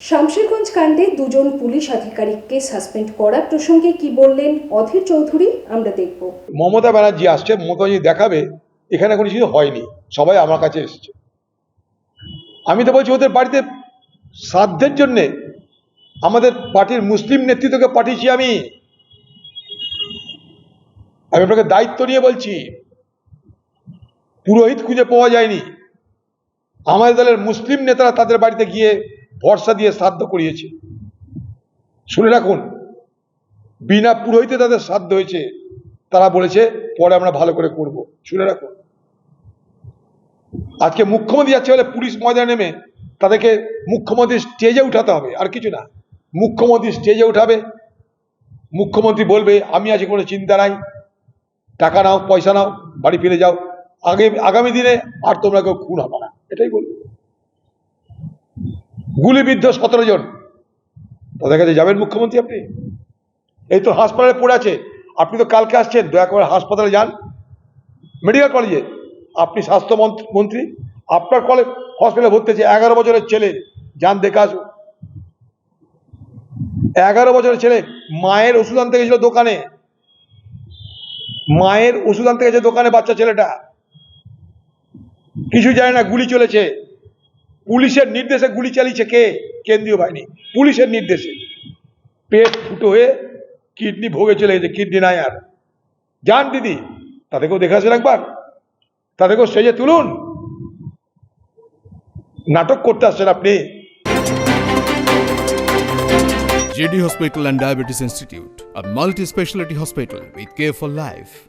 শামশেরগঞ্জ কাণ্ডে দুজন পুলিশ আধিকারিককে সাসপেন্ড করা প্রসঙ্গে কি বললেন অধীর চৌধুরী, আমরা দেখব। মমতা ব্যানার্জি আসছে, মমতা দেখাবে, এখানে কোনো কিছু হয়নি, সবাই আমার কাছে এসছে। আমি তো বলছি, ওদের বাড়িতে শ্রাদ্ধের জন্যে আমাদের পার্টির মুসলিম নেতৃত্বকে পাঠিয়েছি আমি। আমি আপনাকে দায়িত্ব নিয়ে বলছি, পুরোহিত খুঁজে পাওয়া যায়নি। আমাদের দলের মুসলিম নেতারা তাদের বাড়িতে গিয়ে ভরসা দিয়ে শ্রাদ্ধ করিয়েছে। শুনে রাখুন, বিনা পুরোহিতে তাদের শ্রাদ্ধ হয়েছে, তারা বলেছে, পরে আমরা ভালো করে করব। শুনে রাখুন। আজকে মুখ্যমন্ত্রী যাচ্ছে বলে পুলিশ ময়দানে নেমে তাদেরকে মুখ্যমন্ত্রী স্টেজে উঠাতে হবে, আর কিছু না। মুখ্যমন্ত্রী স্টেজে উঠাবে। মুখ্যমন্ত্রী বলবে, আমি আজ কোনো চিন্তা নাই। টাকা নাও, পয়সা নাও, বাড়ি ফিরে যাও। আগে, আগামী দিনে আর তোমরা কেউ খুন হবে না। এটাই বলবে। গুলিবিদ্ধ সতেরো জন। তাদের কাছে যাবেন মুখ্যমন্ত্রী আপনি? এই তো হাসপাতালে পড়ে আছে। আপনি তো কালকে আসছেন, দয়া করে হাসপাতালে যান। মেডিকেল কলেজে। আপনি স্বাস্থ্য মন্ত্র- আপনার কলেজ হসপিটালে ভর্তি আছে এগারো বছরের ছেলে। যান, দেখে আসুন। এগারো বছরের ছেলে মায়ের ওষুধ আনতে গেছিল দোকানে। মায়ের ওষুধ আনতে গেছে দোকানে বাচ্চা ছেলেটা। কিছু জানে না, গুলি চলেছে। পুলিশের নির্দেশে গুলি চালিয়েছে কে? কেন্দ্রীয় বাহিনী। পুলিশের নির্দেশে। পেট ফুটো হয়ে কিডনি ভোগে চলে গেছে কিডনি নাই আর। যান দিদি তাদেরকেও দেখে আসেন একবার। তাদেরকেও স্টেজে তুলুন। নাটক করতে আসছেন আপনি। JD Hospital and Diabetes Institute, a multi specialty hospital with care for life.